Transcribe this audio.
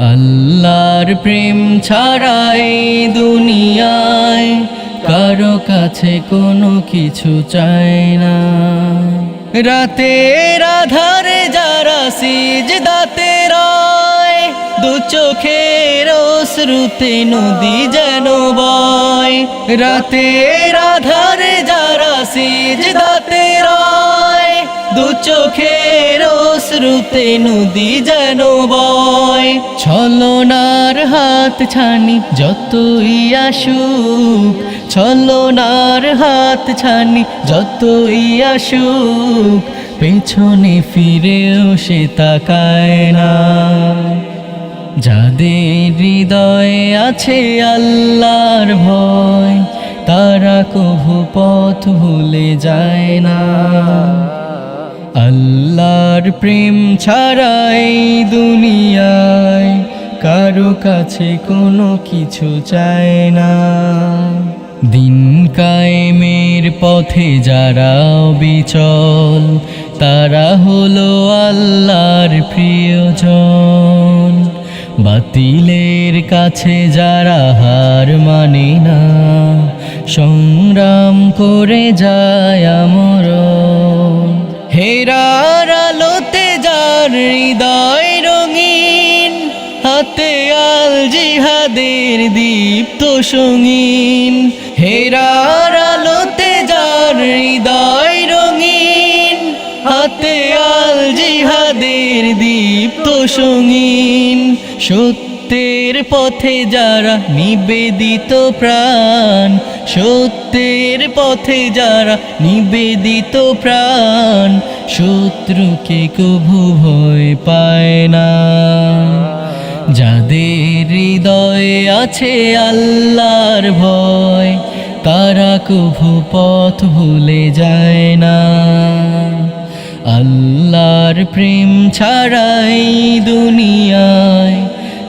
আল্লাহর প্রেম ছাড়াই দুনিয়ায় কারও কাছে কোনো কিছু চায় না। রাতের আধারে যারা সিজ দাতে রয়, দু চোখের শ্রুতে নদী যেন বয়। রাতের আধারে যারা সিজ দাতে রয়, দু চোখের শ্রুতে নদী যেন ছলনার হাত ছানি, যতই আসুক। ছলনার হাত ছানি, যতই আসুক। পেছনে ফিরেও সে তাকায় না। যাদের হৃদয়ে আছে আল্লাহর ভয়, তারা কভু পথ ভুলে যায় না। আল্লাহর প্রেম ছাড়াই দুনিয়ায় কারও কাছে কোনো কিছু চায় না। দিন কায়েমের পথে যারা বিচল, তারা হলো আল্লাহর প্রিয়জন। বাতিলের কাছে যারা হার মানে না, সংগ্রাম করে যায় আমর আলোতে যার হৃদয় রঙিন, হাতে আল জিহাদের দীপ্ত সঙ্গীন। হেরার আলোতে যার হৃদয় রঙিন, হাতে আল জিহাদের দীপ্ত সঙ্গীন। সত্যের পথে যারা নিবেদিত প্রাণ, সত্যের পথে যারা নিবেদিত প্রাণ, শত্রুকে কভু ভয় পায় না। যাদের হৃদয়ে আছে আল্লাহর ভয়, তারা কভু পথ ভুলে যায় না। আল্লাহর প্রেম ছাড়াই দুনিয়ায়